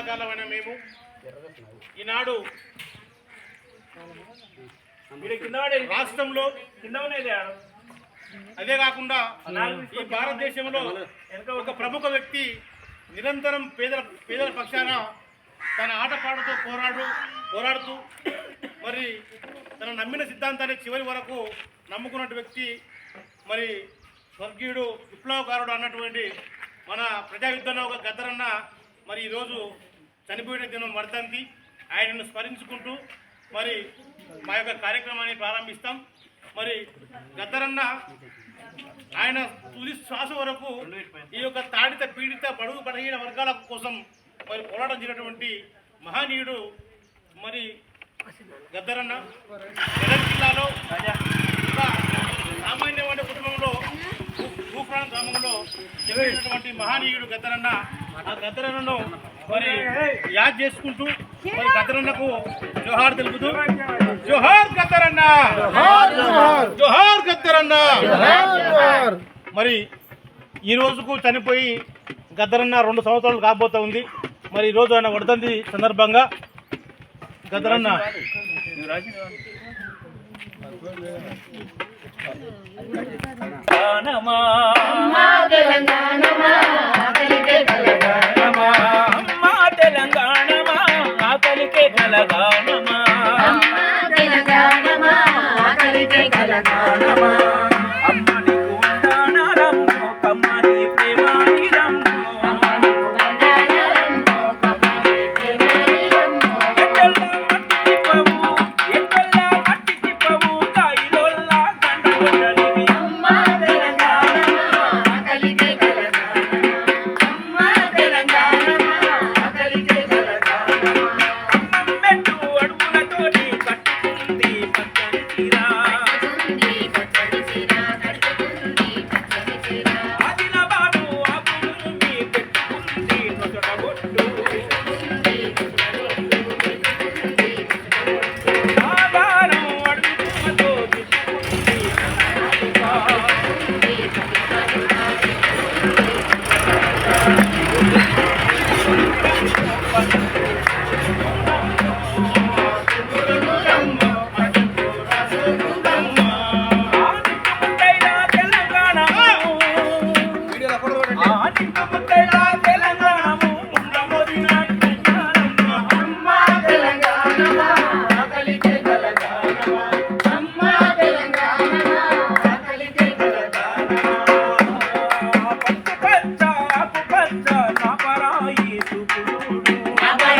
కళాకారులమైన మేము. ఈనాడు రాష్ట్రంలో అదే కాకుండా ఈ భారతదేశంలో ఒక ప్రముఖ వ్యక్తి నిరంతరం పేదల పేదల పక్షాన తన ఆటపాటతో పోరాడు పోరాడుతూ మరి తన నమ్మిన సిద్ధాంతాన్ని చివరి వరకు నమ్ముకున్నట్టు వ్యక్తి మరి స్వర్గీయుడు విప్లవకారుడు అన్నటువంటి మన ప్రజా యుద్ధంలో ఒక గద్దరన్న మరి ఈరోజు చనిపోయిన దినం వర్ధంతి ఆయనను స్మరించుకుంటూ మరి మా యొక్క కార్యక్రమాన్ని ప్రారంభిస్తాం. మరి గద్దరన్న ఆయన తుది శ్వాస వరకు ఈ యొక్క తాడిత పీడిత బడుగు బలహీన వర్గాల కోసం మరి పోరాటం చేసినటువంటి మహనీయుడు మరి గద్దరన్న. మెదక్ జిల్లాలో ఒక సామాన్యమైన కుటుంబంలో భూప్రాణ గ్రామంలో జన్మించినటువంటి మహనీయుడు గద్దరన్న. ఆ గద్దరన్నను మరి యాద్ చేసుకుంటూ మరి గద్దరన్నకు జోహార్ తెలుపుతూ. జోహార్ గద్దరన్న! జోహార్ గద్దరన్న! మరి ఈ రోజుకు చనిపోయి గద్దరన్న రెండు సంవత్సరాలు కాబోతా ఉంది. మరి ఈ రోజు ఆయన వర్ధంతి సందర్భంగా గద్దరన్న. 来了，来了。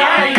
Bye.